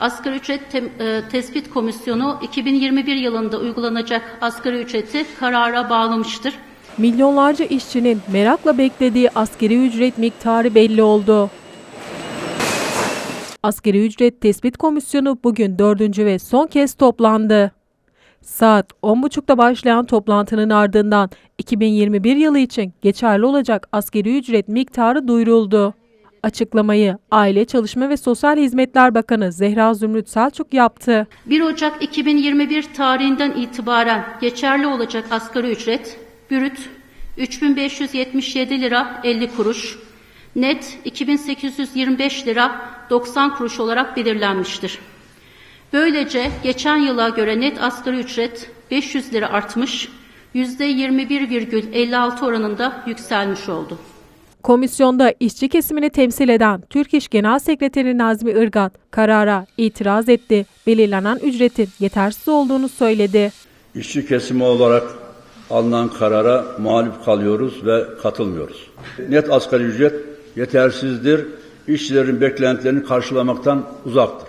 Asgari Ücret Tem- e, Tespit Komisyonu 2021 yılında uygulanacak asgari ücreti karara bağlamıştır. Milyonlarca işçinin merakla beklediği askeri ücret miktarı belli oldu. Askeri Ücret Tespit Komisyonu bugün dördüncü ve son kez toplandı. Saat 10.30'da başlayan toplantının ardından 2021 yılı için geçerli olacak askeri ücret miktarı duyuruldu. Açıklamayı Aile, Çalışma ve Sosyal Hizmetler Bakanı Zehra Zümrüt Selçuk yaptı. 1 Ocak 2021 tarihinden itibaren geçerli olacak asgari ücret brüt 3577 lira 50 kuruş, net 2825 lira 90 kuruş olarak belirlenmiştir. Böylece geçen yıla göre net asgari ücret 500 lira artmış, %21,56 oranında yükselmiş oldu. Komisyonda işçi kesimini temsil eden Türk İş Genel Sekreteri Nazmi Irgat karara itiraz etti. Belirlenen ücretin yetersiz olduğunu söyledi. İşçi kesimi olarak alınan karara muhalif kalıyoruz ve katılmıyoruz. Net asgari ücret yetersizdir, işçilerin beklentilerini karşılamaktan uzaktır.